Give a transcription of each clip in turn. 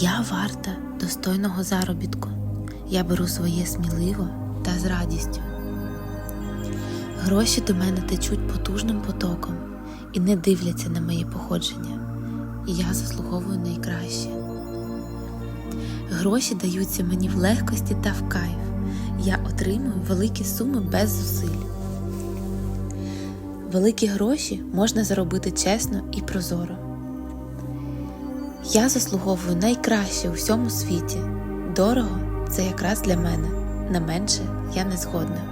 Я варта достойного заробітку. Я беру своє сміливо та з радістю. Гроші до мене течуть потужним потоком і не дивляться на моє походження. І я заслуговую найкраще. Гроші даються мені в легкості та в кайф. Я отримую великі суми без зусиль. Великі гроші можна заробити чесно і прозоро. Я заслуговую найкраще у всьому світі. Дорого це якраз для мене. На менше я не згодна.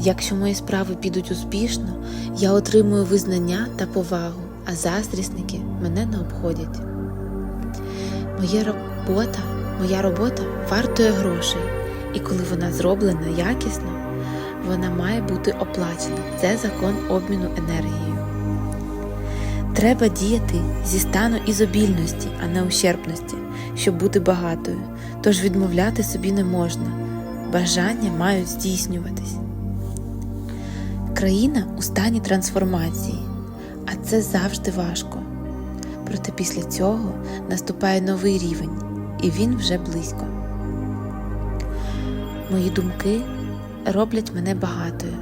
Якщо мої справи підуть успішно, я отримую визнання та повагу, а заздрісники мене не обходять. Моя робота, моя робота вартує грошей, і коли вона зроблена якісно, вона має бути оплачена. Це закон обміну енергією. Треба діяти зі стану ізобільності, а не ущербності, щоб бути багатою, тож відмовляти собі не можна. Бажання мають здійснюватись. Країна у стані трансформації, а це завжди важко. Проте після цього наступає новий рівень, і він вже близько. Мої думки роблять мене багатою.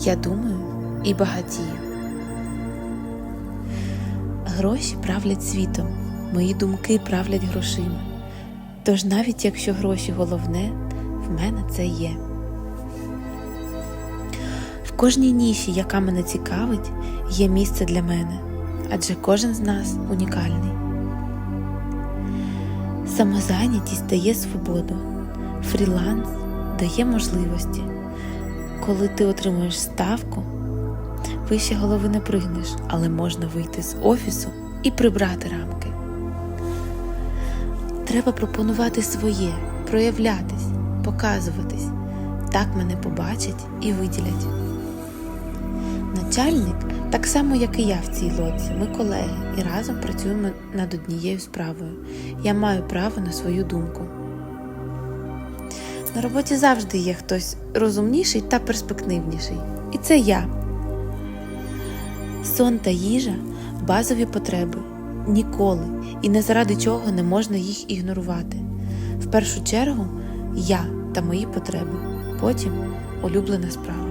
Я думаю і багатію. Гроші правлять світом, мої думки правлять грошима. Тож навіть якщо гроші головне, в мене це є. В кожній ніші, яка мене цікавить, є місце для мене, адже кожен з нас унікальний. Самозайнятість дає свободу, фріланс дає можливості. Коли ти отримуєш ставку, вище голови не пригнеш, але можна вийти з офісу і прибрати рамки. Треба пропонувати своє, проявлятись, показуватись. Так мене побачать і виділять. Начальник, так само як і я в цій лодці, ми колеги і разом працюємо над однією справою. Я маю право на свою думку. На роботі завжди є хтось розумніший та перспективніший. І це я. Сон та їжа базові потреби. Ніколи і не заради чого не можна їх ігнорувати. В першу чергу я та мої потреби, потім улюблена справа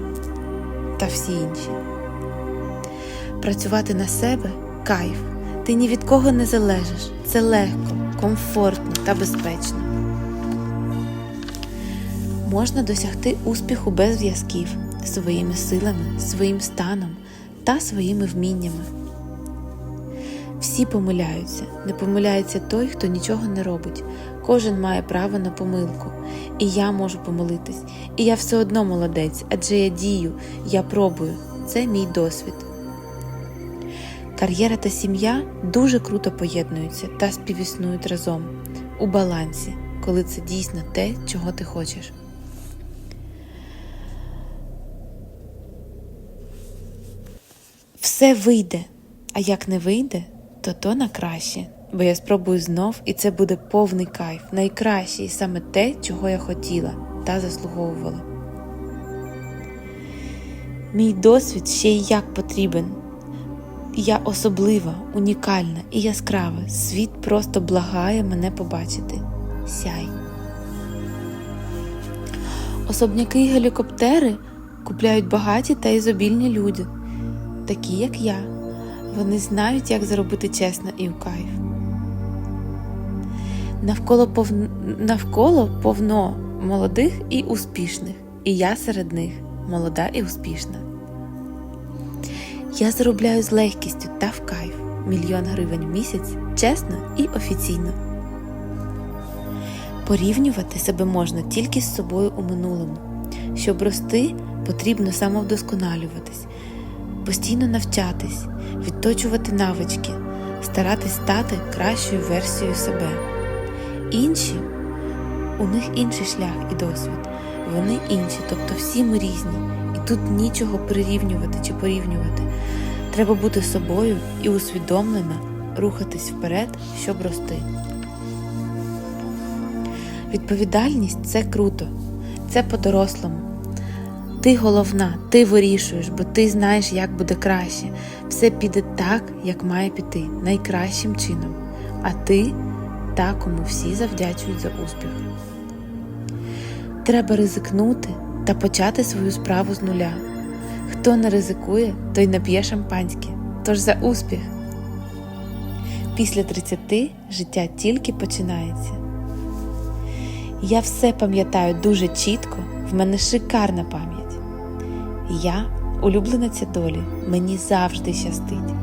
та всі інші. Працювати на себе кайф. Ти ні від кого не залежиш. Це легко, комфортно та безпечно. Можна досягти успіху без зв'язків своїми силами, своїм станом та своїми вміннями. Всі помиляються, не помиляється той, хто нічого не робить. Кожен має право на помилку, і я можу помилитись, і я все одно молодець, адже я дію, я пробую. Це мій досвід. Кар'єра та сім'я дуже круто поєднуються та співіснують разом у балансі, коли це дійсно те, чого ти хочеш. Все вийде, а як не вийде, то то на краще, бо я спробую знов, і це буде повний кайф, найкраще і саме те, чого я хотіла та заслуговувала. Мій досвід ще й як потрібен. Я особлива, унікальна і яскрава. Світ просто благає мене побачити. Сяй. Особняки і гелікоптери купляють багаті та ізобільні люди, такі як я. Вони знають, як заробити чесно і в кайф. Навколо, пов... Навколо повно молодих і успішних, і я серед них молода і успішна. Я заробляю з легкістю та в кайф мільйон гривень в місяць чесно і офіційно. Порівнювати себе можна тільки з собою у минулому. Щоб рости, потрібно самовдосконалюватись, постійно навчатись, відточувати навички, старатись стати кращою версією себе. Інші у них інший шлях і досвід, вони інші, тобто всі ми різні, і тут нічого прирівнювати чи порівнювати. Треба бути собою і усвідомлено рухатись вперед, щоб рости. Відповідальність це круто, це по-дорослому. Ти головна, ти вирішуєш, бо ти знаєш, як буде краще. Все піде так, як має піти, найкращим чином. а ти та, кому всі завдячують за успіх. Треба ризикнути та почати свою справу з нуля. Хто не ризикує, той не п'є шампанське. Тож за успіх. Після 30 життя тільки починається. Я все пам'ятаю дуже чітко, в мене шикарна пам'ять. Я улюблениця долі, мені завжди щастить.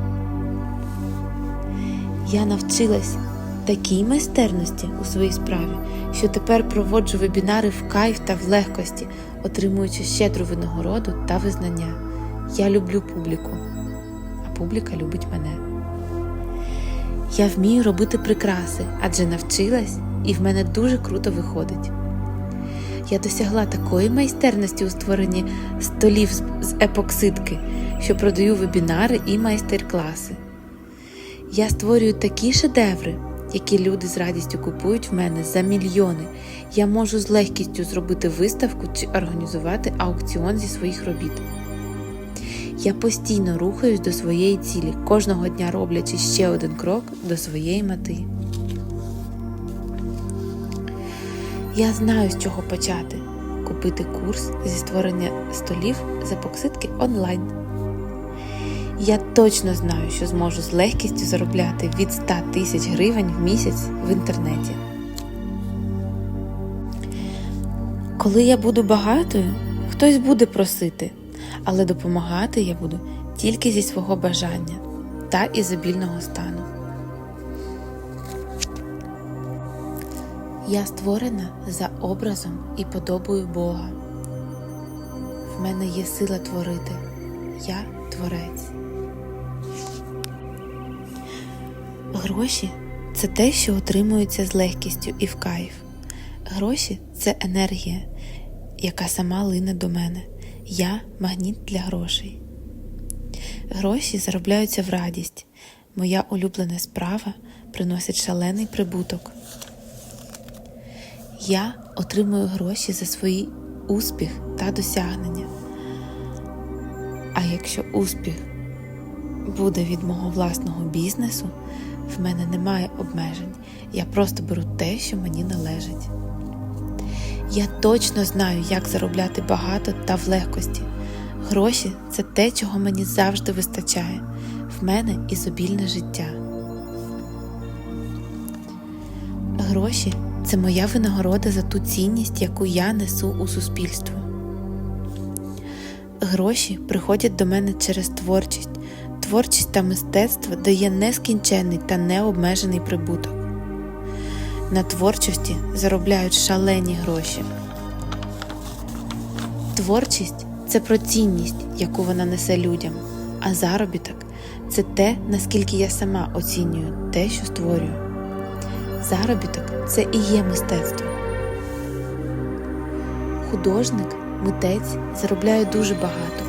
Я навчилась такій майстерності у своїй справі, що тепер проводжу вебінари в кайф та в легкості, отримуючи щедру винагороду та визнання. Я люблю публіку, а публіка любить мене. Я вмію робити прикраси, адже навчилась, і в мене дуже круто виходить. Я досягла такої майстерності у створенні столів з- епоксидки, що продаю вебінари і майстер-класи. Я створюю такі шедеври, які люди з радістю купують в мене за мільйони. Я можу з легкістю зробити виставку чи організувати аукціон зі своїх робіт. Я постійно рухаюсь до своєї цілі, кожного дня роблячи ще один крок до своєї мети. Я знаю, з чого почати купити курс зі створення столів з епоксидки онлайн. Я точно знаю, що зможу з легкістю заробляти від 100 тисяч гривень в місяць в інтернеті. Коли я буду багатою, хтось буде просити, але допомагати я буду тільки зі свого бажання та ізобільного стану. Я створена за образом і подобою Бога. В мене є сила творити. Я творець. Гроші це те, що отримується з легкістю і в кайф. Гроші це енергія, яка сама лине до мене. Я магніт для грошей. Гроші заробляються в радість. Моя улюблена справа приносить шалений прибуток. Я отримую гроші за свій успіх та досягнення. А якщо успіх буде від мого власного бізнесу, в мене немає обмежень. Я просто беру те, що мені належить. Я точно знаю, як заробляти багато та в легкості. Гроші це те, чого мені завжди вистачає. В мене ізобільне життя. Гроші це моя винагорода за ту цінність, яку я несу у суспільство. Гроші приходять до мене через творчість. Творчість та мистецтво дає нескінченний та необмежений прибуток. На творчості заробляють шалені гроші. Творчість це про цінність, яку вона несе людям, а заробіток це те, наскільки я сама оцінюю те, що створюю. Заробіток це і є мистецтво. Художник, митець заробляє дуже багато.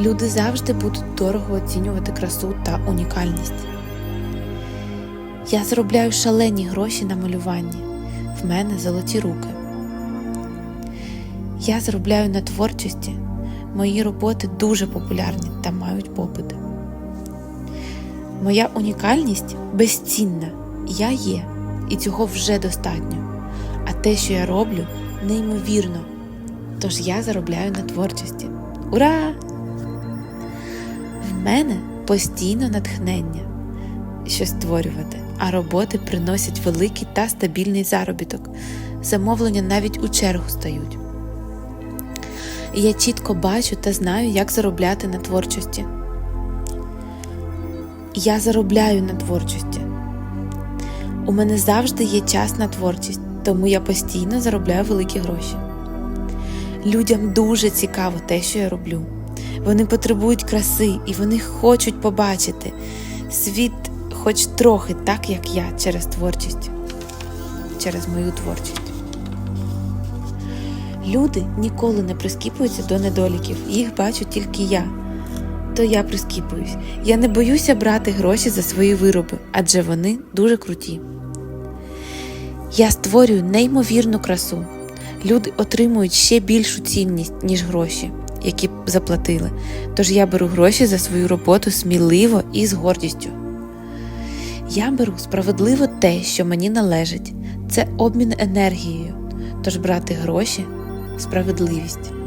Люди завжди будуть дорого оцінювати красу та унікальність. Я заробляю шалені гроші на малюванні. В мене золоті руки. Я заробляю на творчості. Мої роботи дуже популярні та мають попит. Моя унікальність безцінна. Я є, і цього вже достатньо. А те, що я роблю, неймовірно. Тож я заробляю на творчості. Ура! В мене постійно натхнення, що створювати, а роботи приносять великий та стабільний заробіток. Замовлення навіть у чергу стають. Я чітко бачу та знаю, як заробляти на творчості. Я заробляю на творчості. У мене завжди є час на творчість, тому я постійно заробляю великі гроші. Людям дуже цікаво те, що я роблю. Вони потребують краси і вони хочуть побачити світ хоч трохи так, як я, через творчість, через мою творчість. Люди ніколи не прискіпуються до недоліків, їх бачу тільки я. То я прискіпуюсь. Я не боюся брати гроші за свої вироби, адже вони дуже круті. Я створюю неймовірну красу. Люди отримують ще більшу цінність, ніж гроші, які заплатили. Тож я беру гроші за свою роботу сміливо і з гордістю. Я беру справедливо те, що мені належить. Це обмін енергією. Тож брати гроші справедливість.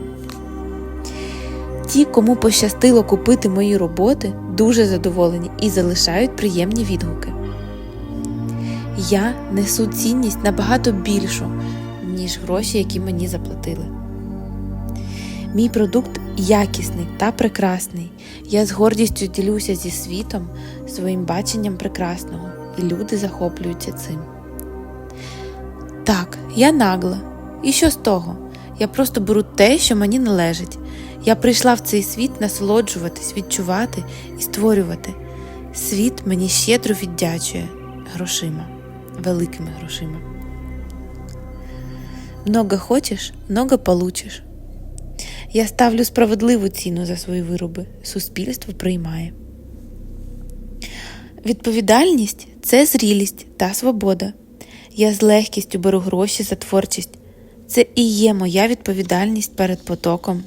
Ті, кому пощастило купити мої роботи, дуже задоволені і залишають приємні відгуки. Я несу цінність набагато більшу, ніж гроші, які мені заплатили. Мій продукт якісний та прекрасний. Я з гордістю ділюся зі світом своїм баченням прекрасного, і люди захоплюються цим. Так, я нагла. І що з того? Я просто беру те, що мені належить. Я прийшла в цей світ насолоджуватись, відчувати і створювати. Світ мені щедро віддячує грошима, великими грошима. Много хочеш, много получиш. Я ставлю справедливу ціну за свої вироби. Суспільство приймає. Відповідальність це зрілість та свобода. Я з легкістю беру гроші за творчість. Це і є моя відповідальність перед потоком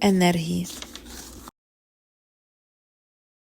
енергії.